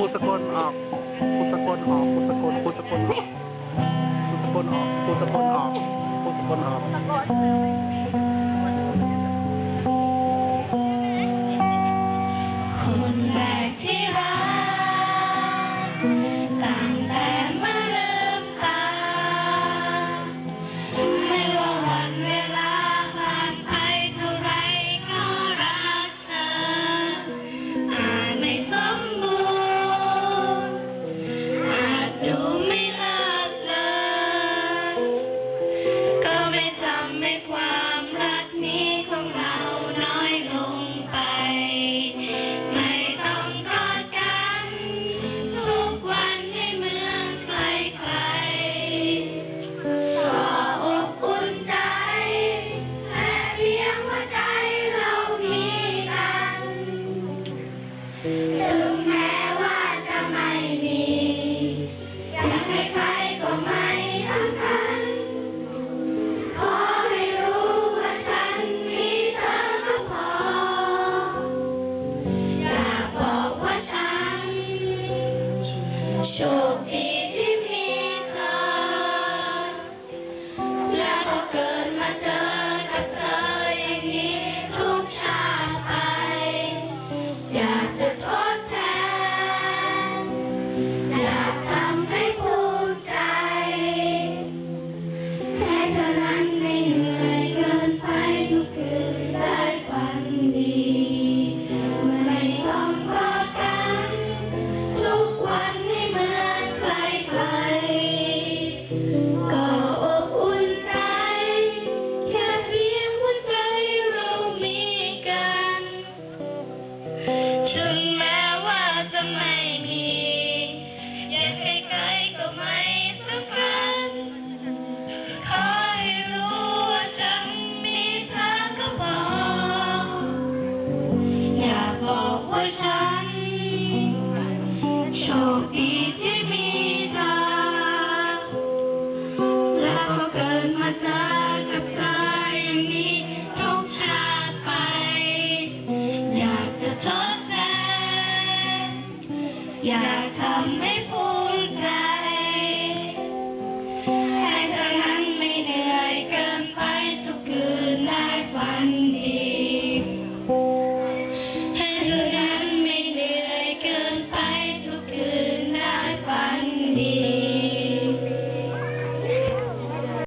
ครูสกลออกครูสกลออกครูสกลครูสกลออกครูสกลออกครูสกลออกครูสกลออก Take my yeah. come before.